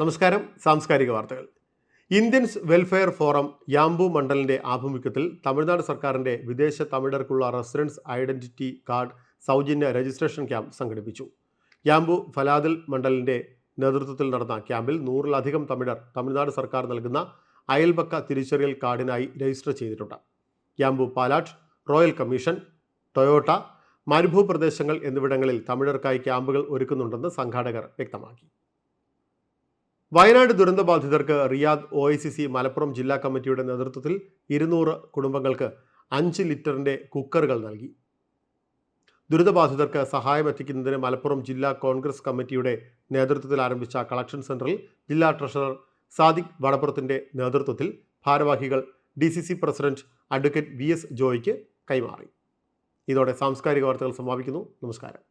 നമസ്കാരം. സാംസ്കാരിക വാർത്തകൾ. ഇന്ത്യൻസ് വെൽഫെയർ ഫോറം യാംബു മണ്ഡലിന്റെ ആഭിമുഖ്യത്തിൽ തമിഴ്നാട് സർക്കാരിന്റെ വിദേശ തമിഴർക്കുള്ള റെസിഡൻസ് ഐഡന്റിറ്റി കാർഡ് സൗജന്യ രജിസ്ട്രേഷൻ ക്യാമ്പ് സംഘടിപ്പിച്ചു. യാംബു ഫലാദിൽ മണ്ഡലിന്റെ നേതൃത്വത്തിൽ നടന്ന ക്യാമ്പിൽ നൂറിലധികം തമിഴർ തമിഴ്നാട് സർക്കാർ നൽകുന്ന അയൽപക്ക തിരിച്ചറിയൽ കാർഡിനായി രജിസ്റ്റർ ചെയ്തിട്ടുണ്ട്. യാംബു പാലാട്ട് റോയൽ കമ്മീഷൻ ടൊയോട്ട മരുഭൂപ്രദേശങ്ങൾ എന്നിവിടങ്ങളിൽ തമിഴർക്കായി ക്യാമ്പുകൾ ഒരുക്കുന്നുണ്ടെന്ന് സംഘാടകർ വ്യക്തമാക്കി. Wayanad ദുരന്തബാധിതർക്ക് Riyadh O I C C Malappuram ജില്ലാ കമ്മിറ്റിയുടെ നേതൃത്വത്തിൽ ഇരുന്നൂറ് കുടുംബങ്ങൾക്ക് അഞ്ച് ലിറ്ററിന്റെ കുക്കറുകൾ നൽകി. ദുരിതബാധിതർക്ക് സഹായം എത്തിക്കുന്നതിന് മലപ്പുറം ജില്ലാ കോൺഗ്രസ് കമ്മിറ്റിയുടെ നേതൃത്വത്തിൽ ആരംഭിച്ച കളക്ഷൻ സെന്ററിൽ ജില്ലാ ട്രഷറർ സാദിഖ് വടപ്പുറത്തിന്റെ നേതൃത്വത്തിൽ ഭാരവാഹികൾ D C C president advocate V S ജോയ്ക്ക് കൈമാറി. ഇതോടെ സാംസ്കാരിക വാർത്തകൾ സമാപിക്കുന്നു. നമസ്കാരം.